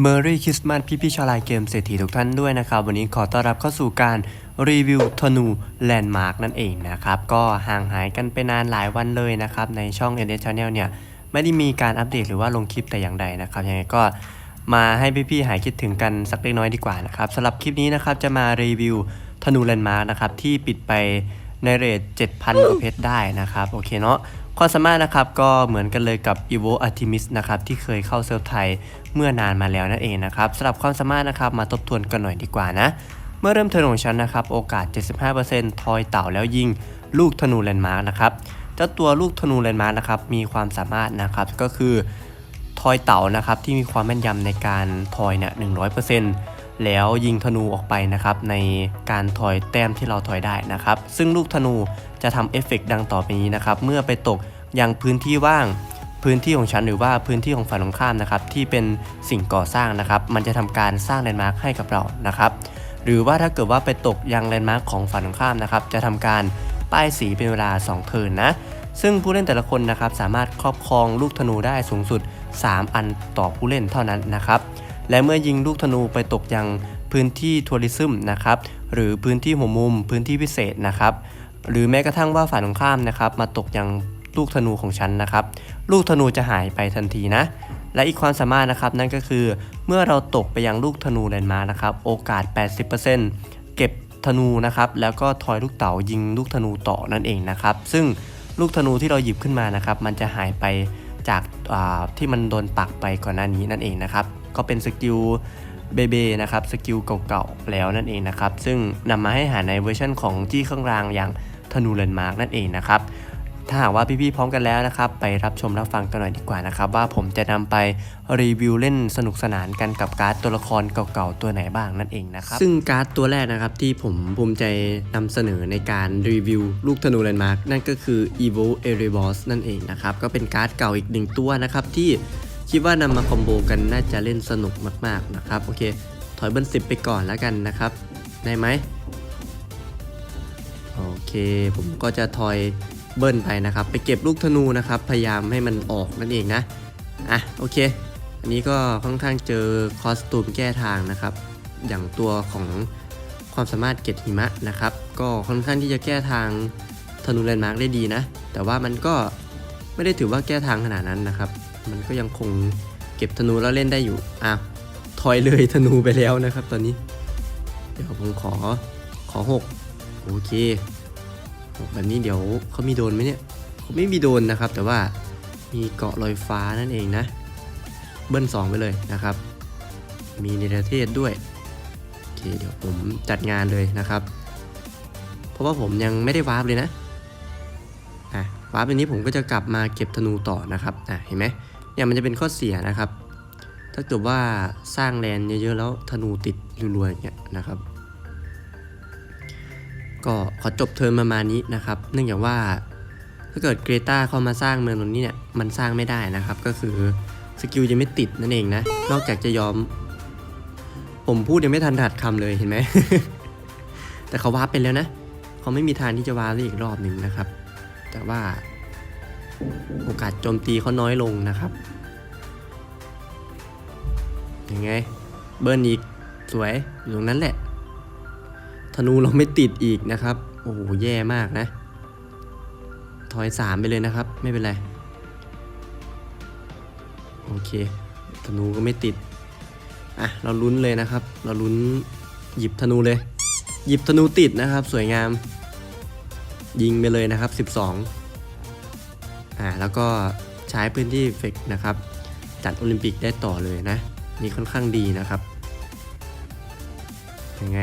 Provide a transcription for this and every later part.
เมอรี่คริสต์มาสพี่พี่ๆชาวไลน์เกมเศรษฐีทุกท่านด้วยนะครับ วันนี้ขอต้อนรับเข้าสู่การรีวิวธนูแลนด์มาร์กนั่นเองนะครับ ก็ห่างหายกันไปนานหลายวันเลยนะครับ ในช่อง n s Channel เนี่ยไม่ได้มีการอัปเดตหรือว่าลงคลิปแต่อย่างใดนะครับ ยังไงก็มาให้พี่ๆหายคิดถึงกันสักเล็กน้อยดีกว่านะครับสำหรับคลิปนี้นะครับจะมารีวิวธนูแลนด์มาร์กนะครับที่ปิดไปในเรท7,000กว่าเพชรได้นะครับโอเคเนาะ ความสามารถนะครับก็เหมือนกันเลยกับ Evo Artemis นะครับที่เคยเข้าเซิร์ฟไทยเมื่อนานมาแล้วนั่นเองนะครับสำหรับความสามารถนะครับมาทบทวนกันหน่อยดีกว่านะ เมื่อเริ่มเทิร์นของฉันนะครับโอกาส 75%ทอยเต่าแล้วยิงลูกธนูแลนด์มาร์กนะครับเจ้าตัวลูกธนูแลนด์มาร์กนะครับมีความสามารถนะครับก็คือทอยเต่านะครับที่มีความแม่นยำในการทอยเนี่ย100% แล้วยิงธนูออกไปนะครับในการทอยแต้มที่เราทอยได้นะครับ ซึ่งลูกธนูจะทำเอฟเฟกต์ดังต่อไปนี้นะครับเมื่อไปตกยังพื้นที่ว่างพื้นที่ของฉันหรือว่าพื้นที่ของฝ่ายตรงข้ามนะครับที่เป็นสิ่งก่อสร้างนะครับ มันจะทำการสร้างแลนด์มาร์คให้กับเรานะครับ หรือว่าถ้าเกิดว่าไปตกยังแลนด์มาร์คของฝ่ายตรงข้ามนะครับ จะทำการป้ายสีเป็นเวลา 2 เทิร์นนะ ซึ่งผู้เล่นแต่ละคนนะครับสามารถครอบครองลูกธนูได้สูงสุด 3 อันต่อผู้เล่นเท่านั้นนะครับ และเมื่อยิงลูกธนูไปตกยังพื้นที่ทัวริซึมนะครับหรือพื้นที่หัวมุมพื้นที่พิเศษนะครับ หรือแม้กระทั่งว่าฝ่ายตรงข้ามนะครับ มาตกยังลูกธนูของฉันนะครับ ลูกธนูจะหายไปทันทีนะ และอีกความสามารถนะครับนั่นก็คือ เมื่อเราตกไปยังลูกธนูแลนด์มาร์นะครับ โอกาส 80%เก็บธนูนะครับ แล้วก็ทอยลูกเต๋ายิงลูกธนูต่อนั่นเองนะครับ ซึ่งลูกธนูที่เราหยิบขึ้นมานะครับ มันจะหายไปจากที่มันโดนปักไปก่อนหน้านี้นั่นเองนะครับ ก็เป็นสกิลเบเบนะครับสกิลเก่าๆแล้วนั่นเองนะครับ ซึ่งนำมาให้หาในเวอร์ชันของจี้เครื่องรางอย่างธนูแลนด์มาร์กนั่นเองนะครับ ถ้าหากว่าพี่ๆพร้อมกันแล้วนะครับ ไปรับชมรับฟังกันหน่อยดีกว่านะครับ ว่าผมจะนำไปรีวิวเล่นสนุกสนานกันกับการ์ดตัวละครเก่าๆตัวไหนบ้างนั่นเองนะครับซึ่งการ์ดตัวแรกนะครับที่ผมภูมิใจนำเสนอในการรีวิวลูกธนูแลนด์มาร์กนั่นก็คือ Evo e r e b o s นั่นเองนะครับก็เป็นการ์ดเก่าอีกหนึ่งตัวนะครับที่ คิดว่านำมาคอมโบกันน่าจะเล่นสนุกมากๆนะครับ โอเค ถอยเบิร์นสิบไปก่อนแล้วกันนะครับ ได้ไหมโอเค ผมก็จะทอยเบิ้ลไปนะครับ ไปเก็บลูกธนูนะครับ พยายามให้มันออกนั่นเองนะ อะ โอเค อันนี้ก็ค่อนข้างเจอคอสตูมแก้ทางนะครับ อย่างตัวของความสามารถเก็บหิมะนะครับ ก็ค่อนข้างที่จะแก้ทางธนูแลนด์มาร์กได้ดีนะ แต่ว่ามันก็ไม่ได้ถือว่าแก้ทางขนาดนั้นนะครับ มันก็ยังคงเก็บธนูแล้วเล่นได้อยู่อะทอยเลยธนูไปแล้วนะครับ ตอนนี้ เดี๋ยวผมขอขอหกโอเคแบบนี้เดี๋ยวเขามีโดนไหมเนี่ยเขาไม่มีโดนนะครับ แต่ว่ามีเกาะลอยฟ้านั่นเองนะ เบิ้ลสองไปเลยนะครับ มีในประเทศด้วยโอเคเดี๋ยวผมจัดงานเลยนะครับ เพราะว่าผมยังไม่ได้วาร์ปเลยนะอะวาร์ปอันนี้ผมก็จะกลับมาเก็บธนูต่อนะครับอะเห็นไหม เนี่ยมันจะเป็นข้อเสียนะครับ ถ้าเกิดว่าสร้างแลนเยอะๆแล้วธนูติดรวๆอย่างเงี้ยนะครับ ก็ขอจบเทอมประมาณนี้นะครับ เนื่องจากว่าถ้าเกิดเกรตาเข้ามาสร้างเมืองตรงนี้เนี่ยมันสร้างไม่ได้นะครับ ก็คือสกิลยังไม่ติดนั่นเองนะ นอกจากจะยอม ผมพูดยังไม่ทันถัดคำเลยเห็นไหม แต่เขาวาร์ปไปแล้วนะ เขาไม่มีทางที่จะวาร์ปได้อีกรอบหนึ่งนะครับ แต่ว่า โอกาสโจมตีเขาน้อยลงนะครับ ยังไง เบิร์นอีก สวยอยู่ตรงนั้นแหละ ธนูเราไม่ติดอีกนะครับ โอ้โห แย่มากนะ ถอยสามไปเลยนะครับ ไม่เป็นไร โอเค ธนูก็ไม่ติด อะ เราลุ้นเลยนะครับ เราลุ้นหยิบธนูเลย หยิบธนูติดนะครับ สวยงาม ยิงไปเลยนะครับ 12 อ่าแล้วก็ใช้พื้นที่เฟกนะครับ จัดโอลิมปิกได้ต่อเลยนะ นี่ค่อนข้างดีนะครับยังไง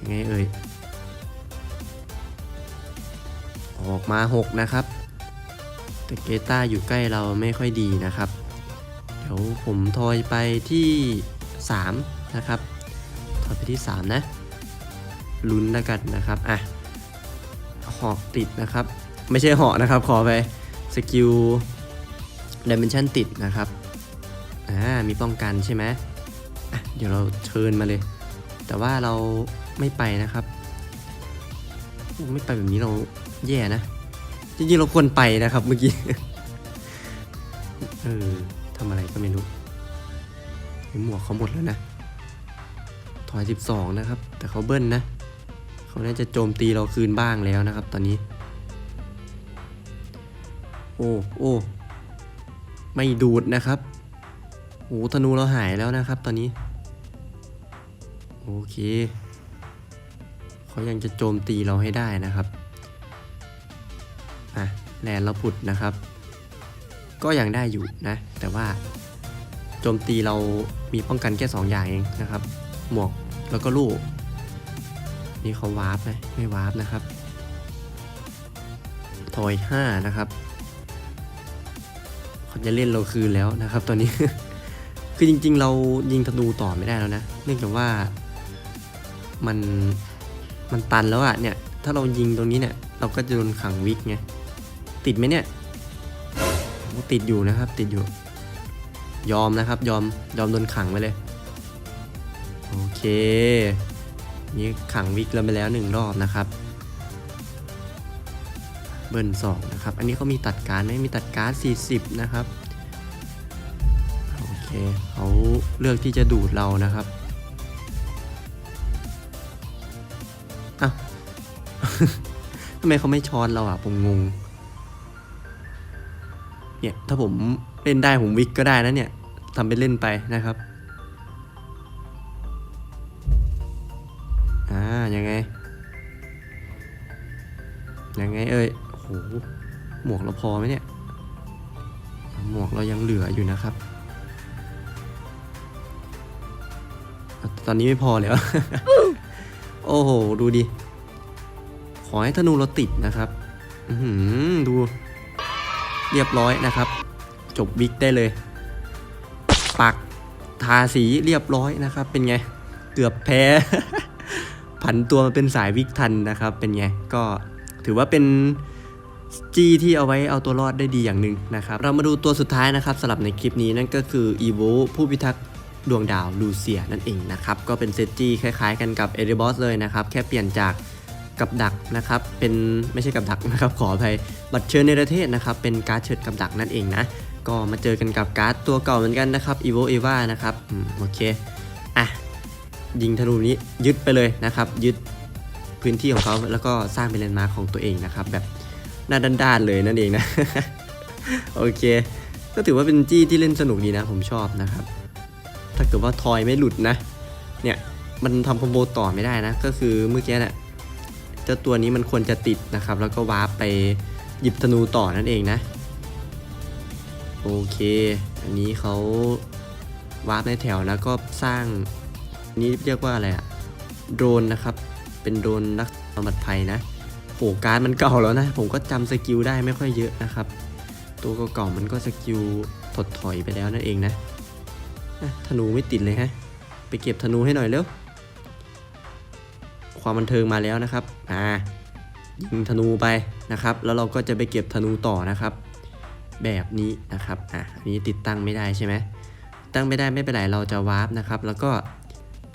ยังไงเอ่ยออกมา 6 นะครับ แต่เกต้าอยู่ใกล้เราไม่ค่อยดีนะครับ เดี๋ยวผมทอยไปที่ 3 นะครับทอยไปที่ 3 นะลุ้นแล้วกันนะครับ อะหอกติดนะครับ ไม่ใช่หอกนะครับ ขอไป สกิลดิเมนชันติดนะครับ อ่า มีป้องกันใช่ไหมอะเดี๋ยวเราเชิญมาเลย แต่ว่าเราไม่ไปนะครับ ไม่ไปแบบนี้เราแย่นะ จริงๆ เราควรไปนะครับเมื่อกี้ เออทำอะไรก็ไม่รู้หมวกเขาหมดแล้วนะ ถอย 12 นะครับ แต่เขาเบิ้ลนะ เขาน่าจะโจมตีเราคืนบ้างแล้วนะครับ ตอนนี้ โอ้โอ้ไม่ดูดนะครับโอ้ธนูเราหายแล้วนะครับตอนนี้ โอเคเขายังจะโจมตีเราให้ได้นะครับอะแลนเราผุดนะครับ ก็ยังได้อยู่นะ แต่ว่า โจมตีเรามีป้องกันแค่สองอย่างเองนะครับ หมวกแล้วก็ลูก นี่เขาวาร์ปไหมไม่วาร์ปนะครับถอยห้านะครับ เขาจะเล่นเราคืนแล้วนะครับ ตอนนี้ คือจริง ๆ เรายิงธนูต่อไม่ได้แล้วนะ เนื่องจากว่ามันมันตันแล้วอะเนี่ย ถ้าเรายิงตรงนี้เนี่ย เราก็จะโดนขังวิกไง ติดไหมเนี่ย ติดอยู่นะครับ ติดอยู่ ยอมนะครับ ยอม ยอมโดนขังไปเลย โอเค นี่ขังวิกเราไปแล้วหนึ่งรอบนะครับ เบิร์สองนะครับ อันนี้เขามีตัดการไหมมีตัดการสี่สิบนะครับ โอเคเขาเลือกที่จะดูดเรานะครับอ้าวทำไมเขาไม่ช้อนเราอะ ผมงง เนี่ย ถ้าผมเล่นได้ผมวิกก็ได้นะเนี่ยทำเป็นเล่นไปนะครับ วกเราพอไหมเนี่ย หมวกเรายังเหลืออยู่นะครับ ตอนนี้ไม่พอแล้ว โอ้โห ดูดิ ขอให้ธนูเราติดนะครับอือดู เรียบร้อยนะครับ จบวิกได้เลย ปักทาสีเรียบร้อยนะครับ เป็นไง เกือบแพ้ ผันตัวมาเป็นสายวิกทันนะครับ เป็นไง ก็ถือว่าเป็น จี้ที่เอาไว้เอาตัวรอดได้ดีอย่างหนึ่งนะครับ เรามาดูตัวสุดท้ายนะครับสำหรับในคลิปนี้นั่นก็คือ e v o ผู้พิทักษ์ดวงดาวลูเซียนั่นเองนะครับ ก็เป็นเซตจี้คล้ายๆกันกับเอเดบอสเลยนะครับ แค่เปลี่ยนจากกับดักนะครับ เป็นไม่ใช่กับดักนะครับ ขออภัยบัตรเชิญในประเทศนะครับ เป็นการ์ดเชิดกับดักนั่นเองนะ ก็มาเจอกันกับการ์ดตัวเก่าเหมือนกันนะครับ evo eva นะครับโอเคอะยิงธนูนี้ยึดไปเลยนะครับ ยึดพื้นที่ของเขาแล้วก็สร้างเป็นแลนด์มาร์คของตัวเองนะครับแบบ หน้าด้านๆเลยนั่นเองนะ โอเค ก็ถือว่าเป็นจี้ที่เล่นสนุกดีนะ ผมชอบนะครับ ถ้าเกิดว่าทอยไม่หลุดนะ เนี่ยมันทำคอมโบต่อไม่ได้นะ ก็คือเมื่อกี้เนี่ยเจ้าตัวนี้มันควรจะติดนะครับ แล้วก็วาร์ปไปหยิบธนูต่อนั่นเองนะ โอเค อันนี้เขาวาร์ปในแถวแล้วก็สร้างนี่เรียกว่าอะไรอะโดรนนะครับ เป็นโดรนนักบำบัดภัยนะ โหการดมันเก่าแล้วนะ ผมก็จำสกิลได้ไม่ค่อยเยอะนะครับ ตัวเก่าๆมันก็สกิลถดถอยไปแล้วนั่นเองนะอะธนูไม่ติดเลยฮะ ไปเก็บธนูให้หน่อยเร็ว ความบันเทิงมาแล้วนะครับ อ่า ยิงธนูไปนะครับ แล้วเราก็จะไปเก็บธนูต่อนะครับ แบบนี้นะครับ อะอันนี้ติดตั้งไม่ได้ใช่ไหม ตั้งไม่ได้ไม่เป็นไร เราจะวาร์ปนะครับ แล้วก็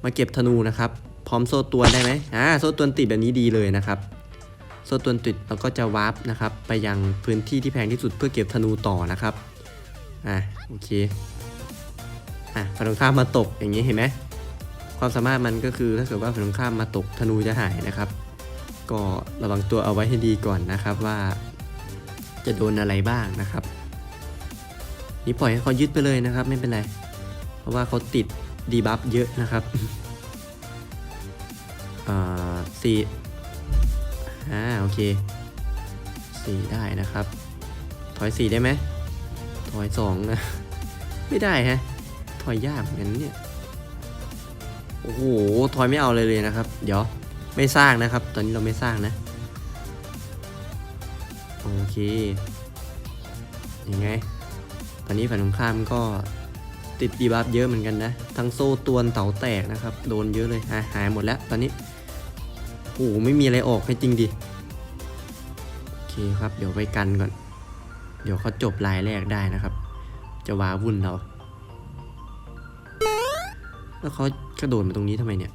มาเก็บธนูนะครับ พร้อมโซ่ตวนได้ไหมอ่า โซ่ตวนติดแบบนี้ดีเลยนะครับ โซ่ตวนติดเราก็จะวาร์ปนะครับไปยังพื้นที่ที่แพงที่สุดเพื่อเก็บธนูต่อนะครับอ่าโอเคอะฝั่งตรงข้ามมาตกอย่างนี้เห็นไหมความสามารถมันก็คือถ้าเกิดว่าฝั่งตรงข้ามมาตกธนูจะหายนะครับ ก็ระวังตัวเอาไว้ให้ดีก่อนนะครับว่า จะโดนอะไรบ้างนะครับนี่ปล่อยให้เขายึดไปเลยนะครับไม่เป็นไร เพราะว่าเขาติดดีบัฟเยอะนะครับอ่าสี่ อ่าโอเคสี่ได้นะครับ ถอยสี่ได้ไหมถอยสองนะ ไม่ได้ฮะ ถอยยากเหมือนเนี่ย โอ้โห ถอยไม่เอาเลยเลยนะครับ เดี๋ยว ไม่สร้างนะครับ ตอนนี้เราไม่สร้างนะ โอเค ยังไง ตอนนี้ฝ่ายตรงข้ามก็ติดดีบัฟเยอะเหมือนกันนะ ทั้งโซ่ตวนเต่าแตกนะครับ โดนเยอะเลยหายหายหมดแล้ว ตอนนี้ โอ้โหไม่มีอะไรออกให้จริงดิ โอเคครับ เดี๋ยวไปกันก่อน เดี๋ยวเขาจบลายแรกได้นะครับ จะว้าวุ่นเรา แล้วเขากระโดดมาตรงนี้ทำไมเนี่ย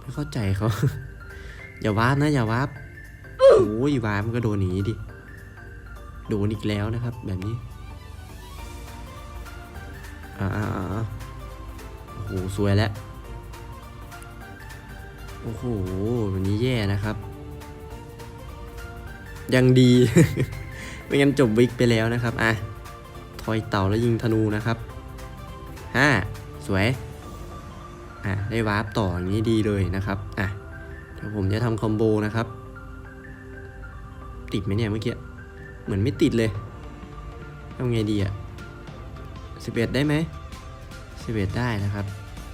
ไม่เข้าใจเขา อย่าวาร์ปนะ อย่าวาร์ปโอ้ยวาร์มันก็โดนหนีดิ โดนอีกแล้วนะครับ แบบนี้อ่าอ่าอ่าโอ้โหสวยแล้ว โอ้โหวันนี้แย่นะครับ ยังดี ไม่งั้นจบวิกไปแล้วนะครับ อะ ทอยเต่าแล้วยิงธนูนะครับห้าสวย อะ ได้วาร์ปต่ออย่างนี้ดีเลยนะครับ อะ เดี๋ยวผมจะทำคอมโบนะครับ ติดไหมเนี่ยเมื่อกี้ เหมือนไม่ติดเลยทำไงดีอะสิบเอ็ดได้ไหมสิบเอ็ดได้นะครับ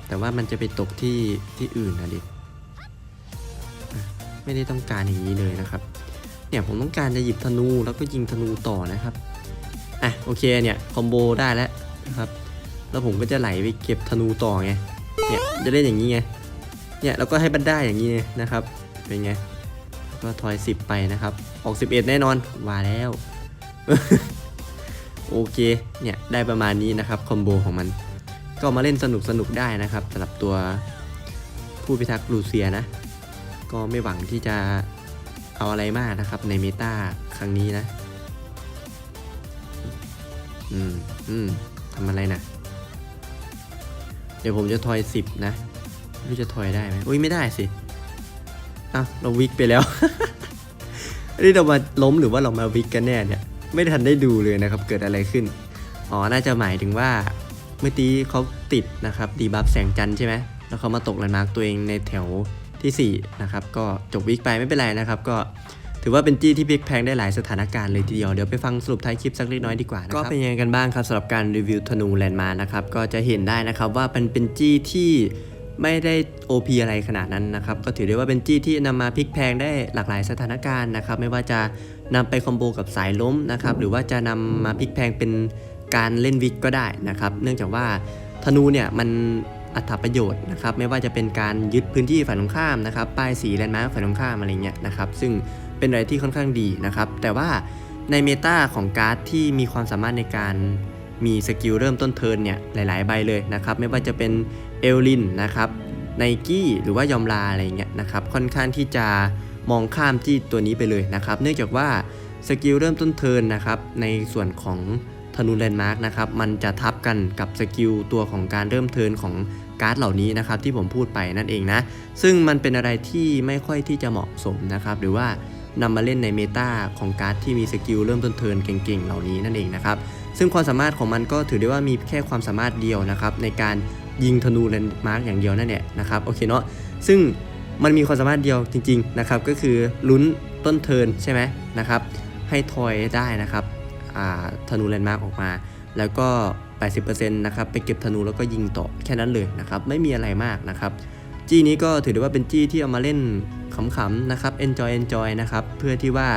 แต่ว่ามันจะไปตกที่ที่อื่นนะดิ ไม่ได้ต้องการอย่างนี้เลยนะครับเนี่ยผมต้องการจะหยิบธนูแล้วก็ยิงธนูต่อนะครับอะโอเคเนี่ยคอมโบได้แล้วนะครับแล้วผมก็จะไหลไปเก็บธนูต่อไงเนี่ยจะเล่นอย่างนี้ไงเนี่ยแล้วก็ให้บันได้อย่างนี้นะครับเป็นไงก็ทอย 10 ไปนะครับ ออก 11 แน่นอนว่าแล้ว โอเค เนี่ย ได้ประมาณนี้นะครับ คอมโบของมัน ก็มาเล่นสนุกสนุกได้นะครับสำหรับตัวผู้พิทักษ์ลูเซียนะ ก็ไม่หวังที่จะเอาอะไรมากนะครับในเมตาครั้งนี้นะ อืมอืมทำอะไรนะเดี๋ยวผมจะทอย 10 นะไม่รู้จะทอยได้ไหมอุ้ยไม่ได้สิอ้าวเราวิกไปแล้วนนี้เรามาล้มหรือว่าเรามาวิกกันแน่เนี่ย ไม่ทันได้ดูเลยนะครับ เกิดอะไรขึ้น อ๋อ น่าจะหมายถึงว่า เมื่อกี้เขาติดนะครับ ดีบัฟแสงจันใช่ไหม แล้วเขามาตกแลนด์มาร์กตัวเองในแถว ทีสี่4นะครับก็จบวิกไปไม่เป็นไรนะครับ ก็ถือว่าเป็นจี้ที่พลิกแพงได้หลายสถานการณ์เลยทีเดียวเดี๋ยวไปฟังสรุปท้ายคลิปสักเล็กน้อยดีกว่านะครับก็เป็นยังไงกันบ้างครับสำหรับการรีวิวธนูแลนด์มานะครับก็จะเห็นได้นะครับว่ามันเป็นจี้ที่ไม่ได้ OP อะไรขนาดนั้นนะครับ ก็ถือได้ว่าเป็นจี้ที่นำมาพลิกแพงได้หลากหลายสถานการณ์นะครับ ไม่ว่าจะนำไปคอมโบกับสายล้มนะครับ หรือว่าจะนำมาพลิกแพงเป็นการเล่นวิกก็ได้นะครับ เนื่องจากว่าธนูเนี่ยมัน อัตประโยชน์นะครับไม่ว่าจะเป็นการยึดพื้นที่ฝ่ายตรงข้ามนะครับป้ายสีแลนด์มาร์คฝ่ายตรงข้ามอะไรเงี้ยนะครับซึ่งเป็นอะไรที่ค่อนข้างดีนะครับแต่ว่าในเมตาของการ์ดที่มีความสามารถในการมีสกิลเริ่มต้นเทิร์นเนี่ยหลายๆ ใบเลยนะครับไม่ว่าจะเป็นเอลลินนะครับไนกี้หรือว่ายอมลาอะไรเงี้ยนะครับค่อนข้างที่จะมองข้ามจี้ตัวนี้ไปเลยนะครับเนื่องจากว่าสกิลเริ่มต้นเทิร์นนะครับในส่วนของ นูแลนด์มาร์กนะครับมันจะทับกันกับสกิลตัวของการเริ่มเทินของการ์ดเหล่านี้นะครับที่ผมพูดไปนั่นเองนะ ซึ่งมันเป็นอะไรที่ไม่ค่อยที่จะเหมาะสมนะครับหรือว่านำมาเล่นในเมตาของการ์ดที่มีสกิลเริ่มต้นเทินเก่งๆ เหล่านี้นั่นเองนะครับซึ่งความสามารถของมันก็ถือได้ว่ามีแค่ความสามารถเดียวนะครับในการยิงธนูแลนด์มาร์กอย่างเดียวนั่นแหละนะครับโอเคเนาะซึ่งมันมีความสามารถเดียวจริงๆนะครับก็คือลุ้นต้นเทินใช่ไหมนะครับให้ทอยได้นะครับ ธนูแลนด์มาร์กออกมา แล้วก็ 80%นะครับไปเก็บธนูแล้วก็ยิงต่อแค่นั้นเลยนะครับไม่มีอะไรมากนะครับจี้นี้ก็ถือได้ว่าเป็นจี้ที่เอามาเล่นขำๆนะครับ enjoy enjoy นะครับเพื่อที่ว่า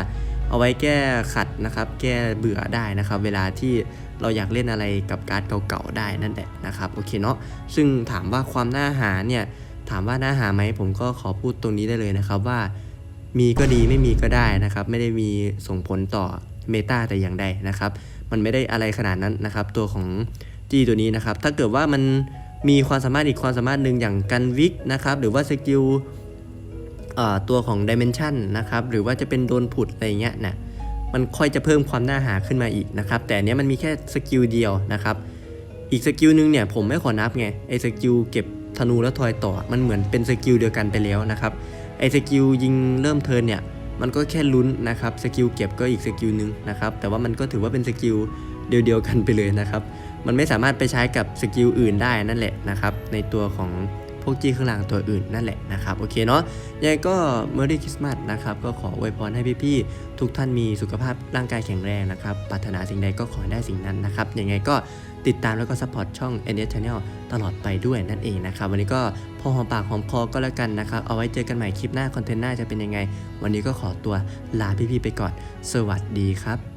เอาไว้แก้ขัดนะครับ แก้เบื่อได้นะครับ เวลาที่เราอยากเล่นอะไรกับการ์ดเก่าๆได้นั่นแหละนะครับโอเคเนาะซึ่งถามว่าความน่าหาเนี่ยถามว่าน่าหาไหมผมก็ขอพูดตรงนี้ได้เลยนะครับว่ามีก็ดีไม่มีก็ได้นะครับ ไม่ได้มีส่งผลต่อ เมตาแต่อย่างใดนะครับ มันไม่ได้อะไรขนาดนั้นนะครับ ตัวของจีตัวนี้นะครับ ถ้าเกิดว่ามันมีความสามารถอีกความสามารถหนึ่งอย่างกันวิกนะครับ หรือว่าสกิลตัวของ Dimension นะครับ หรือว่าจะเป็นโดนผุดอะไรเงี้ยนะมันค่อยจะเพิ่มความน่าหาขึ้นมาอีกนะครับ แต่เนี้ยมันมีแค่สกิลเดียวนะครับ อีกสกิลหนึงเนี่ยผมไม่ขอนับไง ไอ้สกิลเก็บธนูแล้วทอยต่อ มันเหมือนเป็นสกิลเดียวกันไปแล้วนะครับ ไอ้สกิลยิงเริ่มเทินเนี่ย มันก็แค่ลุ้นนะครับสกิลเก็บก็อีกสกิลหนึ่งนะครับแต่ว่ามันก็ถือว่าเป็นสกิลเดียวๆกันไปเลยนะครับมันไม่สามารถไปใช้กับสกิลอื่นได้นั่นแหละนะครับในตัวของพวกจี้ข้างล่างตัวอื่นนั่นแหละนะครับโอเคเนาะยังไงก็ Merry Christmas นะครับก็ขออวยพรให้พี่ๆทุกท่านมีสุขภาพร่างกายแข็งแรงนะครับปรารถนาสิ่งใดก็ขอได้สิ่งนั้นนะครับยังไงก็ติดตามแล้วก็ซัพพอร์ตช่อง n s Channel ตลอดไปด้วยนั่นเองนะครับ วันนี้ก็พอหอมปากหอมคอก็แล้วกันนะครับ เอาไว้เจอกันใหม่คลิปหน้าคอนเทนต์หน้าจะเป็นยังไง วันนี้ก็ขอตัวลาพี่ๆไปก่อน สวัสดีครับ